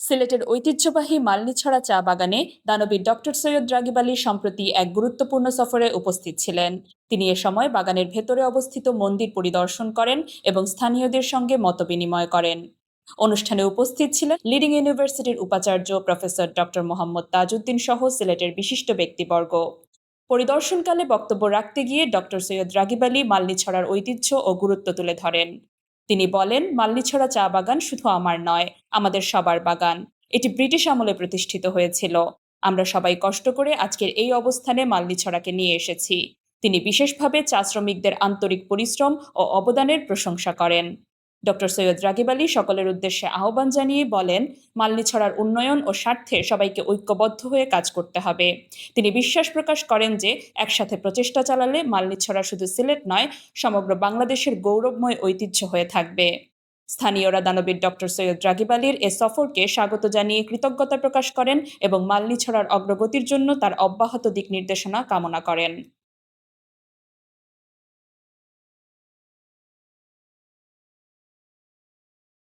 সিলেটের ঐতিহ্যবাহী মালনীছড়া চা বাগানে দানবীর ডক্টর সৈয়দ রাগিব আলী সম্প্রতি এক গুরুত্বপূর্ণ সফরে উপস্থিত ছিলেন। তিনি এ সময় বাগানের ভেতরে অবস্থিত মন্দির পরিদর্শন করেন এবং স্থানীয়দের সঙ্গে মতবিনিময় করেন। অনুষ্ঠানে উপস্থিত ছিলেন লিডিং ইউনিভার্সিটির উপাচার্য প্রফেসর ডক্টর মোহাম্মদ তাজউদ্দিন সহ সিলেটের বিশিষ্ট ব্যক্তিবর্গ। পরিদর্শনকালে বক্তব্য রাখতে গিয়ে ডক্টর সৈয়দ রাগিব আলী মালনীছড়ার ঐতিহ্য ও গুরুত্ব তুলে ধরেন। তিনি বলেন, মালনীছড়া চা বাগান শুধু আমার নয় আমাদের সবার বাগান। এটি ব্রিটিশ আমলে প্রতিষ্ঠিত হয়েছিল। আমরা সবাই কষ্ট করে আজকের এই অবস্থানে মালনীছড়াকে নিয়ে এসেছি। তিনি বিশেষভাবে চা শ্রমিকদের আন্তরিক পরিশ্রম ও অবদানের প্রশংসা করেন। ডক্টর সৈয়দ রাগিব আলী সকলের উদ্দেশ্যে আহ্বান জানিয়ে বলেন, মালনীছড়ার উন্নয়ন ও স্বার্থে সবাইকে ঐক্যবদ্ধ হয়ে কাজ করতে হবে। তিনি বিশ্বাস প্রকাশ করেন যে, একসাথে প্রচেষ্টা চালালে মালনীছড়া শুধু সিলেট নয়, সমগ্র বাংলাদেশের গৌরবময় ঐতিহ্য হয়ে থাকবে। স্থানীয়রা দানবীর ডক্টর সৈয়দ রাগিব আলীর এ সফরকে স্বাগত জানিয়ে কৃতজ্ঞতা প্রকাশ করেন এবং মালনীছড়ার অগ্রগতির জন্য তার অব্যাহত দিক নির্দেশনা কামনা করেন।